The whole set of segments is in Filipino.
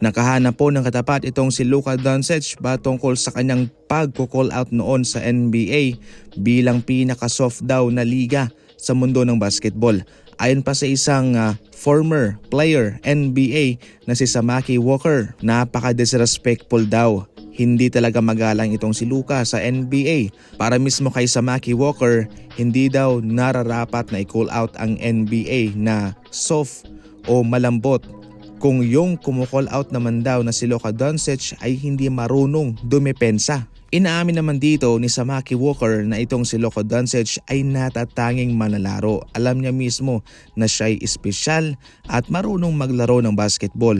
Nakahanap po ng katapat itong si Luka Doncic batungkol sa kanyang pagko-call out noon sa NBA bilang pinaka-soft daw na liga sa mundo ng basketball. Ayon pa sa isang ah, former player NBA na si Samaki Walker, napaka-disrespectful daw. Hindi talaga magalang itong si Luka sa NBA. Para mismo kay Samaki Walker, hindi daw nararapat na i-call out ang NBA na soft o malambot kung yung kumukall out naman daw na si Luka Doncic ay hindi marunong dumepensa. Inaamin naman dito ni Samaki Walker na itong si Luka Doncic ay natatanging manlalaro. Alam niya mismo na siya ay espesyal at marunong maglaro ng basketball.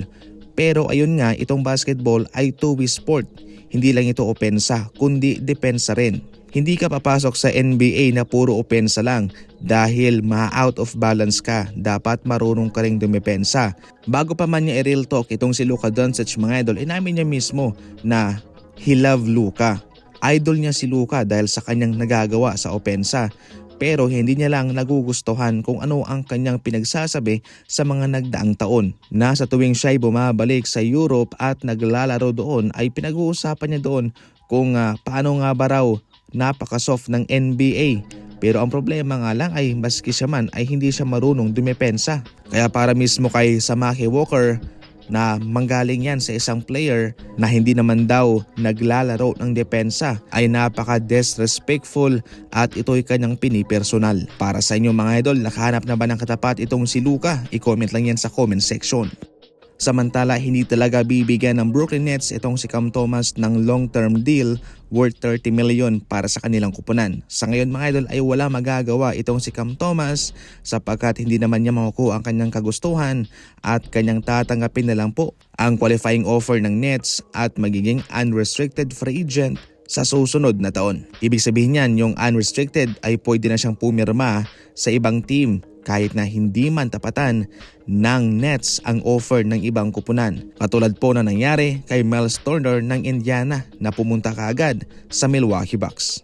Pero ayun nga, itong basketball ay two-way sport. Hindi lang ito opensa, kundi depensa rin. Hindi ka papasok sa NBA na puro opensa lang dahil ma-out of balance ka. Dapat marunong ka ring dumepensa. Bago pa man niya i-real talk itong si Luka Doncic mga idol, inamin niya mismo na he love Luka. Idol niya si Luka dahil sa kanyang nagagawa sa opensa. Pero hindi niya lang nagugustuhan kung ano ang kanyang pinagsasabi sa mga nagdaang taon. Na sa tuwing siya'y bumabalik sa Europe at naglalaro doon ay pinag-uusapan niya doon kung ah, paano nga ba raw napaka-soft ng NBA. Pero ang problema nga lang ay maski siya man ay hindi siya marunong dumepensa. Kaya para mismo kay Samaki Walker na manggaling yan sa isang player na hindi naman daw naglalaro ng depensa ay napaka-disrespectful at ito'y kanyang pinipersonal. Para sa inyo mga idol, nakahanap na ba ng katapat itong si Luka? I-comment lang yan sa comment section. Samantala, hindi talaga bibigyan ng Brooklyn Nets itong si Cam Thomas ng long-term deal worth 30 million para sa kanilang kupunan. Sa ngayon mga idol ay wala magagawa itong si Cam Thomas sapagkat hindi naman niya makukuha ang kanyang kagustuhan at kanyang tatanggapin na lang po ang qualifying offer ng Nets at magiging unrestricted free agent sa susunod na taon. Ibig sabihin niyan, yung unrestricted ay pwede na siyang pumirma sa ibang team kahit na hindi man tapatan ng Nets ang offer ng ibang kupunan. Katulad po na nangyari kay Miles Turner ng Indiana na pumunta kaagad sa Milwaukee Bucks.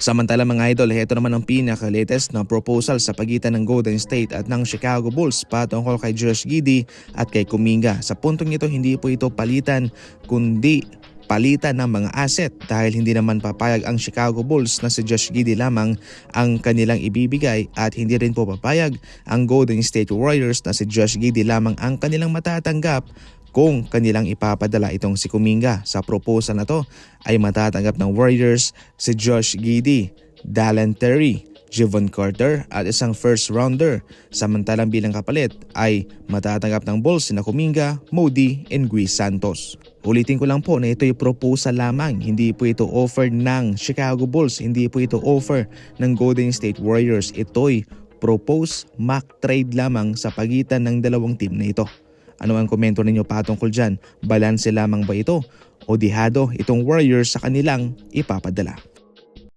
Samantala mga idol, ito naman ang pinaka-latest na proposal sa pagitan ng Golden State at ng Chicago Bulls patungkol kay Josh Giddey at kay Kuminga. Sa puntong ito, hindi po ito palitan kundi palitan ng mga asset dahil hindi naman papayag ang Chicago Bulls na si Josh Giddey lamang ang kanilang ibibigay at hindi rin po papayag ang Golden State Warriors na si Josh Giddey lamang ang kanilang matatanggap kung kanilang ipapadala itong si Kuminga. Sa proposal na to ay matatanggap ng Warriors si Josh Giddey, Dallin Terry, Javon Carter at isang first rounder. Samantalang bilang kapalit ay matatanggap ng Bulls na Kuminga, Moody, and Gui Santos. Ulitin ko lang po na ito'y proposal lamang, hindi po ito offer ng Chicago Bulls, hindi po ito offer ng Golden State Warriors. Ito'y propose mock trade lamang sa pagitan ng dalawang team na ito. Ano ang komento ninyo patungkol dyan? Balanse lamang ba ito? O dihado itong Warriors sa kanilang ipapadala?